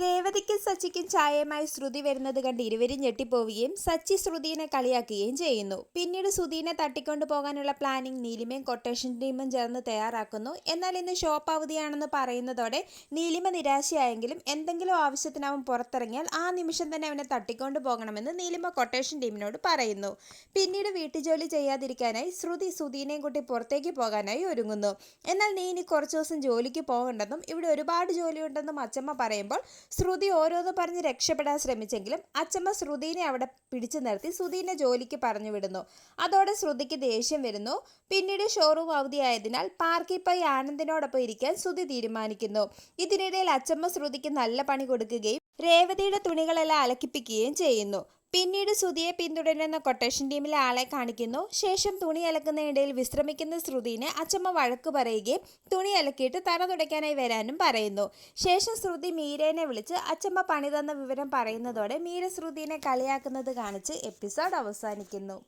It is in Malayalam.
രേവതിക്കും സച്ചിക്കും ചായയുമായി ശ്രുതി വരുന്നത് കണ്ട് ഇരുവരും ഞെട്ടിപ്പോവുകയും സച്ചി ശ്രുതിനെ കളിയാക്കുകയും ചെയ്യുന്നു. പിന്നീട് സുധീനെ തട്ടിക്കൊണ്ടു പോകാനുള്ള പ്ലാനിംഗ് നീലിമയും കൊട്ടേഷൻ ടീമും ചേർന്ന് തയ്യാറാക്കുന്നു. എന്നാൽ ഇന്ന് ഷോപ്പ് അവധിയാണെന്ന് പറയുന്നതോടെ നീലിമ നിരാശയായെങ്കിലും എന്തെങ്കിലും ആവശ്യത്തിന് അവൻ പുറത്തിറങ്ങിയാൽ ആ നിമിഷം തന്നെ അവനെ തട്ടിക്കൊണ്ടു പോകണമെന്ന് നീലിമ കൊട്ടേഷൻ ടീമിനോട് പറയുന്നു. പിന്നീട് വീട്ടുജോലി ചെയ്യാതിരിക്കാനായി ശ്രുതി സുധീനെയും കൂട്ടി പുറത്തേക്ക് പോകാനായി ഒരുങ്ങുന്നു. എന്നാൽ നീ ഇനി കുറച്ച് ദിവസം ജോലിക്ക് പോകണ്ടെന്നും ഇവിടെ ഒരുപാട് ജോലിയുണ്ടെന്നും അച്ചമ്മ പറയുമ്പോൾ ശ്രുതി ഓരോന്നും പറഞ്ഞ് രക്ഷപ്പെടാൻ ശ്രമിച്ചെങ്കിലും അച്ചമ്മ ശ്രുതിനെ അവിടെ പിടിച്ചു നിർത്തി സുധീനെ ജോലിക്ക് പറഞ്ഞു വിടുന്നു. അതോടെ ശ്രുതിക്ക് ദേഷ്യം വരുന്നു. പിന്നീട് ഷോറൂം അവധിയായതിനാൽ പാർക്കിൽ പോയി ആനന്ദിനോടൊപ്പം ഇരിക്കാൻ ശ്രുതി തീരുമാനിക്കുന്നു. ഇതിനിടയിൽ അച്ചമ്മ ശ്രുതിക്ക് നല്ല പണി കൊടുക്കുകയും രേവതിയുടെ തുണികളെല്ലാം അലക്കിപ്പിക്കുകയും ചെയ്യുന്നു. പിന്നീട് ശ്രുതിയെ പിന്തുടരുന്ന കൊട്ടേഷൻ ടീമിലെ ആളെ കാണിക്കുന്നു. ശേഷം തുണി അലക്കുന്നതിനിടയിൽ വിശ്രമിക്കുന്ന ശ്രുതിനെ അച്ചമ്മ വഴക്ക് പറയുകയും തുണി അലക്കിയിട്ട് തറ തുടയ്ക്കാനായി വരാനും പറയുന്നു. ശേഷം ശ്രുതി മീരേനെ വിളിച്ച് അച്ചമ്മ പണി തന്ന വിവരം പറയുന്നതോടെ മീര ശ്രുതിനെ കളിയാക്കുന്നത് കാണിച്ച് എപ്പിസോഡ് അവസാനിക്കുന്നു.